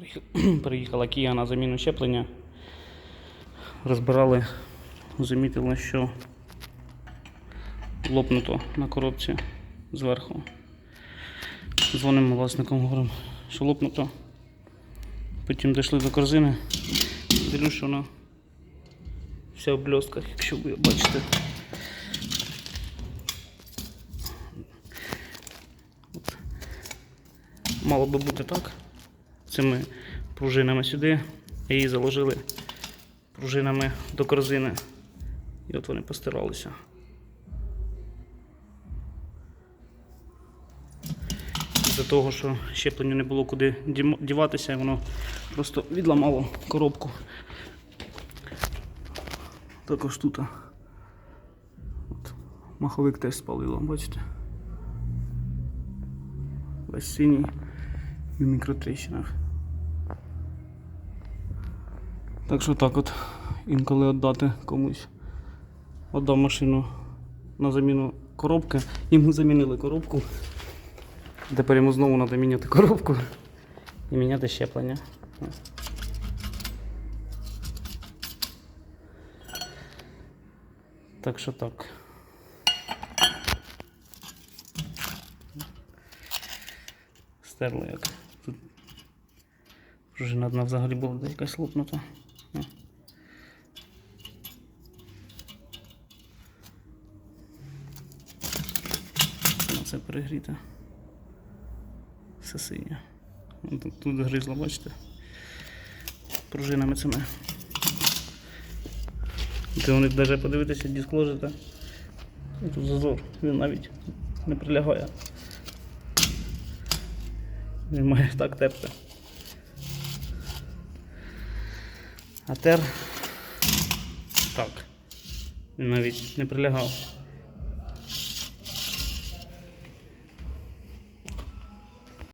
Приїх- Приїхала Кія на заміну щеплення. Розбирали, замітили, що лопнуто на коробці зверху. Дзвонимо власникам, говоримо, що лопнуто. Потім дійшли до корзини. Дивлюсь, що вона вся в блістках, якщо ви бачите. Мало би бути так. Цими пружинами сюди. І її заложили пружинами до корзини. І от вони постиралися. З-за того, що щепленню не було куди діватися, воно просто відламало коробку. Також тут. От, маховик теж спалило, бачите? Весь синій в мікротріщинах. Так що так от інколи віддати комусь. Отдав машину на заміну коробки. Йому замінили коробку. Тепер йому знову треба міняти коробку і міняти щеплення. Так що так. Стерли як. Тут пружина одна взагалі була якась лопнута. Ну. Це все перегріте. Все синє. Тут, тут бачите? Пружинами цими. Ти вони навіть подивитися дисклозити. Тут зазор, він навіть не прилягає. Він має так терти. А тер так. Навіть не прилягав.